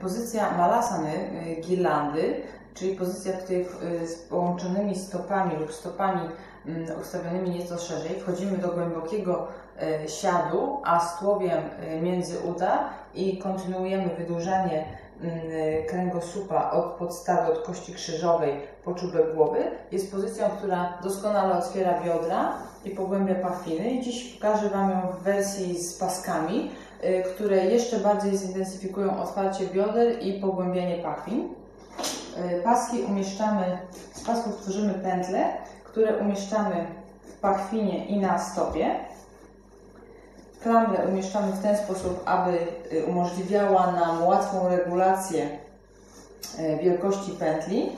Pozycja malasany girlandy, czyli pozycja tutaj z połączonymi stopami lub stopami mm, ustawionymi nieco szerzej. Wchodzimy do głębokiego siadu, a stłowiem między uda i kontynuujemy wydłużanie mm, kręgosłupa od podstawy, od kości krzyżowej po czubek głowy. Jest pozycją, która doskonale otwiera biodra i pogłębia pachwiny. Dziś pokażę Wam ją w wersji z paskami, które jeszcze bardziej zintensyfikują otwarcie bioder i pogłębianie pachwin. Y, paski umieszczamy, z pasków tworzymy pętle, które umieszczamy w pachwinie i na stopie. Klamrę umieszczamy w ten sposób, aby y, umożliwiała nam łatwą regulację wielkości pętli.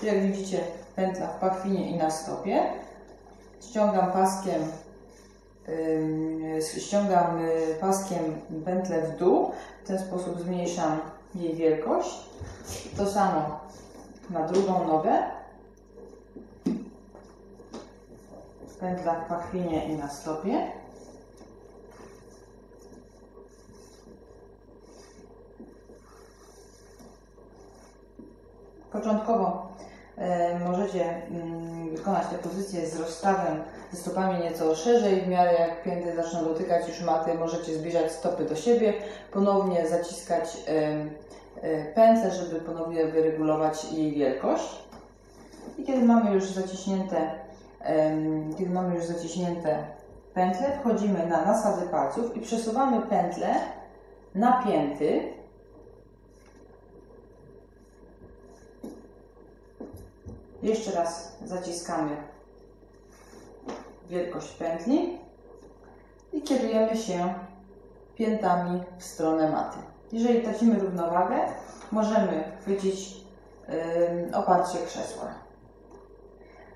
Czyli jak widzicie, pętla w pachwinie i na stopie ściągam paskiem ściągam y, paskiem pętlę w dół, w ten sposób zmniejszam jej wielkość. To samo na drugą nogę. Pętla w pachwinie i na stopie. Początkowo możecie mm, wykonać tę pozycję z rozstawem ze stopami nieco szerzej, w miarę jak pięty zaczną dotykać już maty, możecie zbliżać stopy do siebie, ponownie zaciskać e, pętlę, żeby ponownie wyregulować jej wielkość. I kiedy mamy już zaciśnięte, kiedy mamy już zaciśnięte pętle, wchodzimy na nasady palców i przesuwamy pętlę na pięty, Jeszcze raz zaciskamy wielkość pętli i kierujemy się piętami w stronę maty. Jeżeli tracimy równowagę, możemy chwycić oparcie krzesła.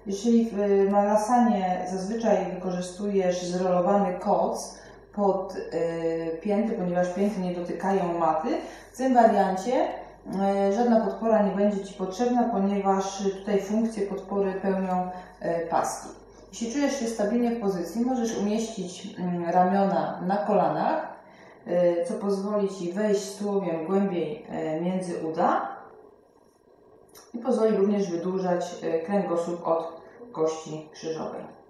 Jeżeli w malasanie zazwyczaj wykorzystujesz zrolowany koc pod yy, pięty, ponieważ pięty nie dotykają maty, w tym wariancie żadna podpora nie będzie Ci potrzebna, ponieważ tutaj funkcję podpory pełnią e, paski. Jeśli czujesz się stabilnie w pozycji, możesz umieścić mm, ramiona na kolanach, e, co pozwoli Ci wejść tułowiem głębiej między uda i pozwoli również wydłużać kręgosłup od kości krzyżowej.